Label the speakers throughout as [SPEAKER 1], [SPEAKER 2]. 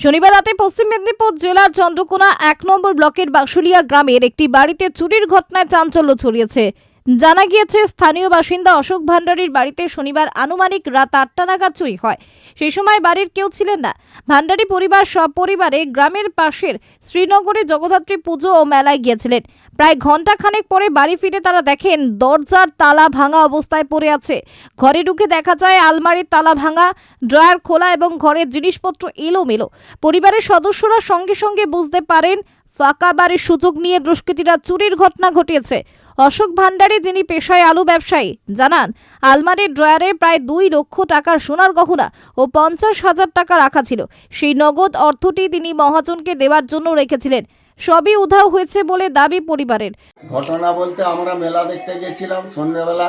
[SPEAKER 1] শনিবার রাতে পশ্চিম মেদিনীপুর জেলার চন্দ্রকোনা এক নম্বর ব্লকের বাঁশুলিয়া গ্রামের একটি বাড়িতে চুরির ঘটনায় চাঞ্চল্য ছড়িয়েছে। জানা গিয়েছে, স্থানীয় বাসিন্দা অশোক ভান্ডারীর বাড়িতে শনিবার আনুমানিক রাত আটটা নাগাদ চুরি হয়। সেই সময় বাড়ির কেউ ছিলেন না। ভান্ডারী পরিবার সপরিবারে গ্রামের পাশের শ্রীনগরে জগদ্ধাত্রী পুজো ও মেলায় গিয়েছিলেন। প্রায় ঘণ্টা খানেক পরে বাড়ি ফিরে তারা দেখেন, দরজার তালা ভাঙা অবস্থায় পড়ে আছে। ঘরে ঢুকে দেখা যায়, আলমারির তালা ভাঙা, ড্রয়ার খোলা এবং ঘরের জিনিসপত্র এলোমেলো। পরিবারের সদস্যরা সঙ্গে সঙ্গে বুঝতে পারেন, ফাঁকা বাড়ির সুযোগ নিয়ে দুষ্কৃতীরা চুরির ঘটনা ঘটিয়েছে। অশোক ভান্ডারী যিনি পেশায় আলু ব্যবসায়ী, জানান, আলমারির ড্রয়ারে প্রায় দুই লক্ষ টাকার সোনার গহনা ও পঞ্চাশ হাজার টাকা রাখা ছিল। সেই নগদ অর্থটি তিনি মহাজনকে দেওয়ার জন্য রেখেছিলেন। সবই উধাও হয়েছে বলে দাবি পরিবারের।
[SPEAKER 2] ঘটনা বলতে আমরা মেলা দেখতে গেছিলাম সন্ধ্যেবেলা।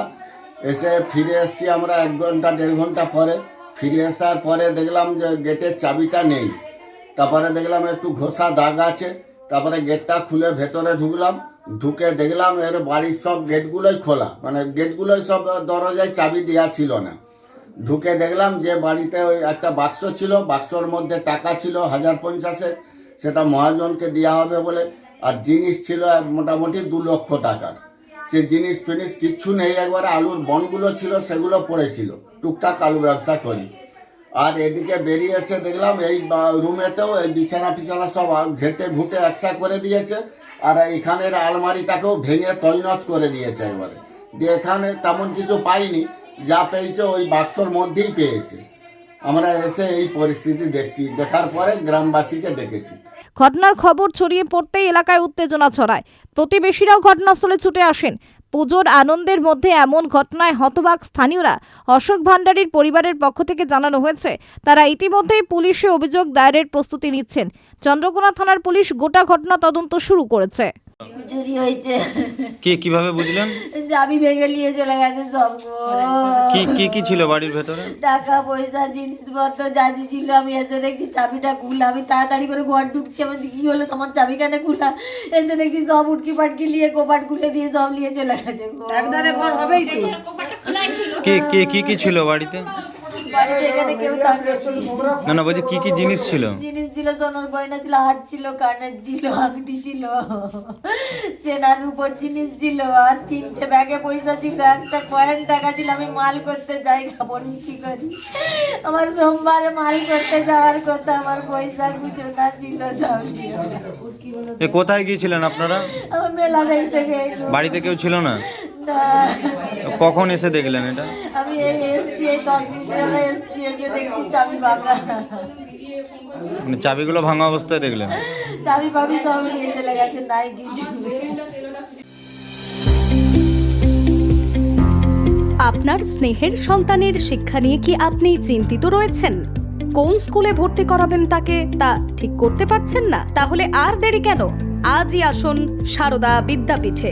[SPEAKER 2] এসে ফিরে এসেছি আমরা এক ঘণ্টা, দেড় ঘণ্টা পরে। ফিরে আসার পরে দেখলাম যে গেটের চাবিটা নেই। তারপরে দেখলাম একটু ঘষা দাগ আছে। তারপরে গেটটা খুলে ভেতরে ঢুকলাম। ঢুকে দেখলাম এর বাড়ির সব গেটগুলোই খোলা। মানে গেটগুলোই সব দরজায় চাবি দেওয়া ছিল না। ঢুকে দেখলাম যে বাড়িতে ওই একটা বাক্স ছিল। বাক্সর মধ্যে টাকা ছিল হাজার পঞ্চাশের সেটা মহাজনকে দেওয়া হবে বলে। আর জিনিস ছিল মোটামুটি দু লক্ষ টাকার। সে জিনিস ফিনিস কিচ্ছু নেই। একবারে আলুর বনগুলো ছিল, সেগুলো পড়েছিল। টুকটাক আলু ব্যবসা করি। আর এদিকে বেরিয়ে এসে দেখলাম এই রুমেতেও এই বিছানা টিছানা সব ঘেটে ঘুটে একসা করে দিয়েছে। আর এখানের আলমারিটাকেও ভেঙে তৈনচ করে দিয়েছে একবারে দিয়ে এখানে তেমন কিছু পাইনি, যা পেয়েছে ওই বাক্সর মধ্যেই পেয়েছে। আমরা এসে এই পরিস্থিতি দেখছি, দেখার পরে গ্রামবাসীকে ডেকেছি।
[SPEAKER 1] ঘটনার খবর ছড়িয়ে পড়তেই এলাকায় উত্তেজনা ছড়ায়। প্রতিবেশীরাও ঘটনাস্থলে ছুটে আসেন। পুজোর আনন্দের মধ্যে এমন ঘটনায় হতবাক স্থানীয়রা। অশোক ভান্ডারীর পরিবারের পক্ষ থেকে জানানো হয়েছে, তারা ইতিমধ্যেই পুলিশে অভিযোগ দায়েরের প্রস্তুতি নিচ্ছেন। চন্দ্রকোনা থানার পুলিশ গোটা ঘটনা তদন্ত শুরু করেছে।
[SPEAKER 3] চুরি হয়েছে।
[SPEAKER 4] কি কীভাবে বুঝলেন?
[SPEAKER 3] চাবি ভেঙে নিয়ে চলে গেছে সব
[SPEAKER 4] কি কি কি ছিল বাড়ির ভেতরে?
[SPEAKER 3] টাকা পয়সা জিনিসপত্র যা যা ছিল আমি এসে দেখছি চাবিটা খুলা আমি তাড়াতাড়ি করে ঘর ঢুকছি। আমার কি হলো? তোমার চাবি কেন খুলা এসে দেখছি সব উটকি পাটকি নিয়ে কোপাট খুলে দিয়ে সব নিয়ে চলে গেছে গো।
[SPEAKER 4] কি কি কি কি ছিল বাড়িতে?
[SPEAKER 3] বাড়িতে এখানে কেউ থাকে
[SPEAKER 4] না। না বলছি কি কি জিনিস ছিল?
[SPEAKER 3] জিনিস ছিল সোনার গয়না ছিল হাত ছিল কানের ছিল আংটি ছিল চেনার উপর জিনিস ছিল আর তিনটে ব্যাগে পয়সা ছিল একটা কয়েন টাকা ছিল আমি মাল করতে যাই কাপড় বিক্রি করি? আমার সোমবারে মাল করতে যাওয়ার কথা আমার পয়সা খুচরা ছিল সব
[SPEAKER 4] কোথায় গিয়েছিলেন আপনারা?
[SPEAKER 3] আমার মেলা দেখতে
[SPEAKER 4] বাড়িতে কেউ ছিল না?
[SPEAKER 3] না।
[SPEAKER 4] কখন এসে দেখলেন এটা?
[SPEAKER 3] আমি এই এসছি এই দশ এসছি দেখছি চাবি ভাঙা
[SPEAKER 4] মানে চাবিগুলো ভাঙা অবস্থায় দেখলেন?
[SPEAKER 3] চাবি পাবি সব নিয়ে চলে গেছে নাই কিছু।
[SPEAKER 5] আপনার স্নেহের সন্তানের শিক্ষা নিয়ে কি আপনি চিন্তিত রয়েছেন? কোন স্কুলে ভর্তি করাবেন তাকে তা ঠিক করতে পারছেন না? তাহলে আর দেরি কেন? আজই আসুন সারদা বিদ্যাপীঠে।